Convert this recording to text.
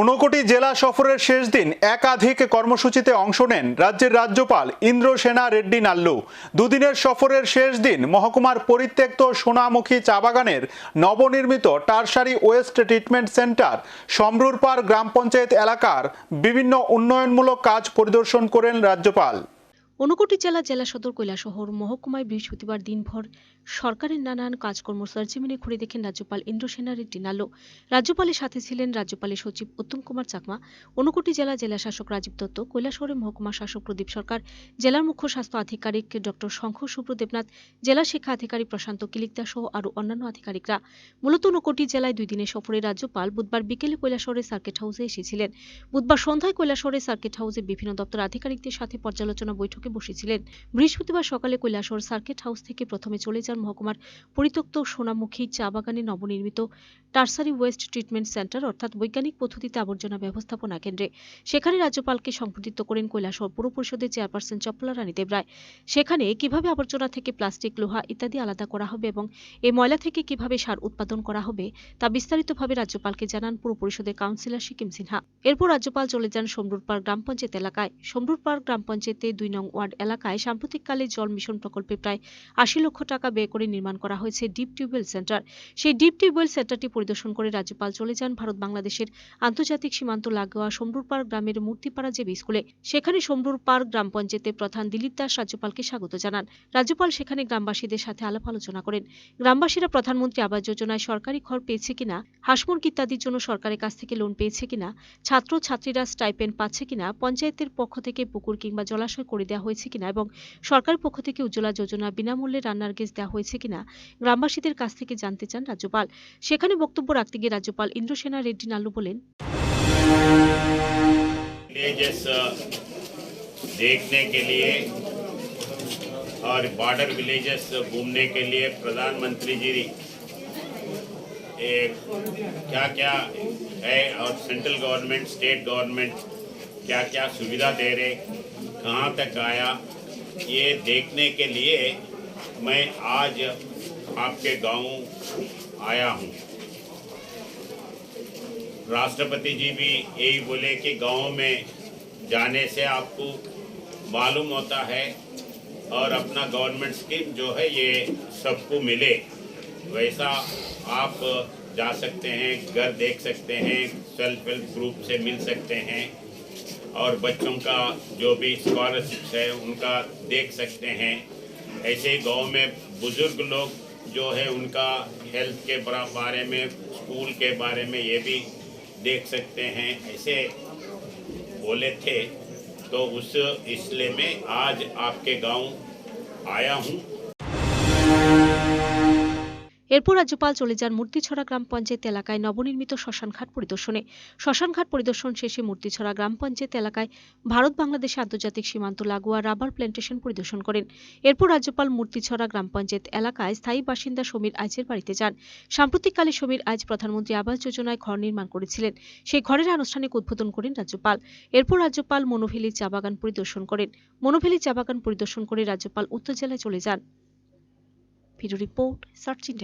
ঊনকোটি জেলা সফরের শেষ দিন একাধিক কর্মসূচিতে অংশ নেন রাজ্যের রাজ্যপাল ইন্দ্র সেনা রেড্ডি নাল্লু। দুদিনের সফরের শেষ দিন মহকুমার পরিত্যক্ত সোনামুখী চা বাগানের নবনির্মিত টারসারি ওয়েস্ট ট্রিটমেন্ট সেন্টার, সমরুরপাড় গ্রাম পঞ্চায়েত এলাকার বিভিন্ন উন্নয়নমূলক কাজ পরিদর্শন করেন রাজ্যপাল। ঊনকোটি জেলা জেলা সদর কৈলাসহর মহকুমায় বৃহস্পতিবার দিনভর সরকারের নানান কাজকর্ম সরজিমিনে ঘুরে দেখেন রাজ্যপাল ইন্দ্রসেনা রেড্ডি নাল্লো। রাজ্যপালের সাথে ছিলেন রাজ্যপালের সচিব উত্তম কুমার চাকমা। ঊনকোটি জেলা জেলা শাসক রাজীব দত্ত কৈলাসহরের মহকুমা শাসক প্রদীপ সরকার, জেলার মুখ্য স্বাস্থ্য আধিকারিক ডক্টর শঙ্খ শুভ্র দেবনাথ, জেলা শিক্ষা আধিকারিক প্রশান্ত কিলিকদা সহ আরও অন্যান্য আধিকারিকরা। মূলত ঊনকোটি জেলায় দুই দিনের সফরে রাজ্যপাল বুধবার বিকেলে কৈলাসহরের সার্কিট হাউসে এসেছিলেন। বুধবার সন্ধ্যায় কৈলাসহরের সার্কিট হাউসে বিভিন্ন দপ্তর আধিকারিকদের সাথে পর্যালোচনা বৈঠকে বসেছিলেন। বৃহস্পতিবার সকালে কৈলাসহর সার্কিট হাউস থেকে প্রথমে চলে যান মহকুমার পরিত্যক্ত সোনামুখী চা বাগানে নবনির্মিত টার্সারি ওয়েস্ট ট্রিটমেন্ট সেন্টার, অর্থাৎ বৈজ্ঞানিক পদ্ধতিতে আবর্জনা ব্যবস্থাপনা কেন্দ্রে। সেখানে রাজ্যপালকে সংবর্ধিত করেন কৈলাসহর পুর পরিষদের চেয়ারপারসন চপ্পলা রানী দেবরায়। সেখানে কীভাবে আবর্জনা থেকে প্লাস্টিক, লোহা ইত্যাদি আলাদা করা হবে এবং এই ময়লা থেকে কীভাবে সার উৎপাদন করা হবে, তা বিস্তারিতভাবে রাজ্যপালকে জানান পুর পরিষদের কাউন্সিলর সিকিম সিনহা। এরপর রাজ্যপাল চলে যান সমরুরপাড় গ্রাম পঞ্চায়েত এলাকায়। সমরুরপাড় গ্রাম পঞ্চায়েতে দুই নং ওয়ার্ড এলাকায় সাম্প্রতিককালে জল মিশন প্রকল্পে প্রায় আশি লক্ষ টাকা ব্যয় করে নির্মাণ করা হয়েছে ডিপ টিউবওয়েল সেন্টার। সেই ডিপ টিউবওয়েল সেন্টারটি পরিদর্শন করে রাজ্যপাল চলে যান ভারত বাংলাদেশের আন্তর্জাতিক সীমান্ত লাগোয়া সমরুরপাড় গ্রামের মূর্তিপাড়া জেবি স্কুলে। সেখানে সমরুরপাড় গ্রাম পঞ্চায়েতের প্রধান দিলীপ দাস রাজ্যপালকে স্বাগত জানান। রাজ্যপাল সেখানে গ্রামবাসীদের সাথে আলাপ আলোচনা করেন। গ্রামবাসীরা প্রধানমন্ত্রী আবাস যোজনায় সরকারি ঘর পেয়েছে কিনা, হাঁসমুরগ ইত্যাদির জন্য সরকারের কাছ থেকে লোন পেয়েছে কিনা ছাত্র ছাত্রীরা স্টাইপেন্ড পাচ্ছে কিনা, পঞ্চায়েতের পক্ষ থেকে পুকুর কিংবা জলাশয় করে দেওয়া হয়েছে কিনা এবং সরকারের পক্ষ থেকে উজ্জ্বলা যোজনা বিনামূল্যে রান্নার গ্যাস দেওয়া হয়েছে কিনা গ্রামবাসীদের কাছ থেকে জানতে চান রাজ্যপাল সেখানে বক্তব্য রাখতে গিয়ে রাজ্যপাল ইন্দ্রসেনা রেড্ডি নাল্লু বলেন विलेजेस देखने के लिए और बॉर्डर विलेजेस घूमने के लिए प्रधानमंत्री जी क्या क्या है और सेंट्रल गवर्नमेंट स्टेट गवर्नमेंट क्या क्या सुविधा दे रहे कहाँ तक आया, ये देखने के लिए मैं आज आपके गाँव आया हूँ। राष्ट्रपति जी भी यही बोले कि गाँव में जाने से आपको मालूम होता है और अपना गवर्नमेंट स्कीम जो है ये सबको मिले। वैसा आप जा सकते हैं, घर देख सकते हैं सेल्फ हेल्प ग्रुप से मिल सकते हैं। और बच्चों का जो भी स्कॉलरशिप है, उनका देख सकते हैं। ऐसे गाँव में बुज़ुर्ग लोग जो है, उनका हेल्थ के बारे में स्कूल के बारे में ये भी देख सकते हैं। ऐसे बोले थे तो उस इसलिए में आज आपके गाँव आया हूँ। এরপর রাজ্যপাল চলে যান মূর্তিছড়া গ্রাম পঞ্চায়েত এলাকায় নবনির্মিত শ্মশানঘাট পরিদর্শনে। শ্মশানঘাট পরিদর্শন শেষে মূর্তিছড়া গ্রাম পঞ্চায়েত এলাকায় ভারত বাংলাদেশ আন্তর্জাতিক সীমান্ত লাগোয়া রাবার প্ল্যান্টেশন পরিদর্শন করেন। এরপর রাজ্যপাল মূর্তিছড়া গ্রাম পঞ্চায়েত এলাকায় স্থায়ী বাসিন্দা সমীর আইচের বাড়িতে যান। সাম্প্রতিককালে সমীর আইচ প্রধানমন্ত্রী আবাস যোজনায় ঘর নির্মাণ করেছিলেন। সেই ঘরের আনুষ্ঠানিক উদ্বোধন করেন রাজ্যপাল। এরপর রাজ্যপাল মনোভেলি চা বাগান পরিদর্শন করেন। মনোভেলি চা বাগান পরিদর্শন করে রাজ্যপাল উত্তর জেলায় চলে যান। Video report, search in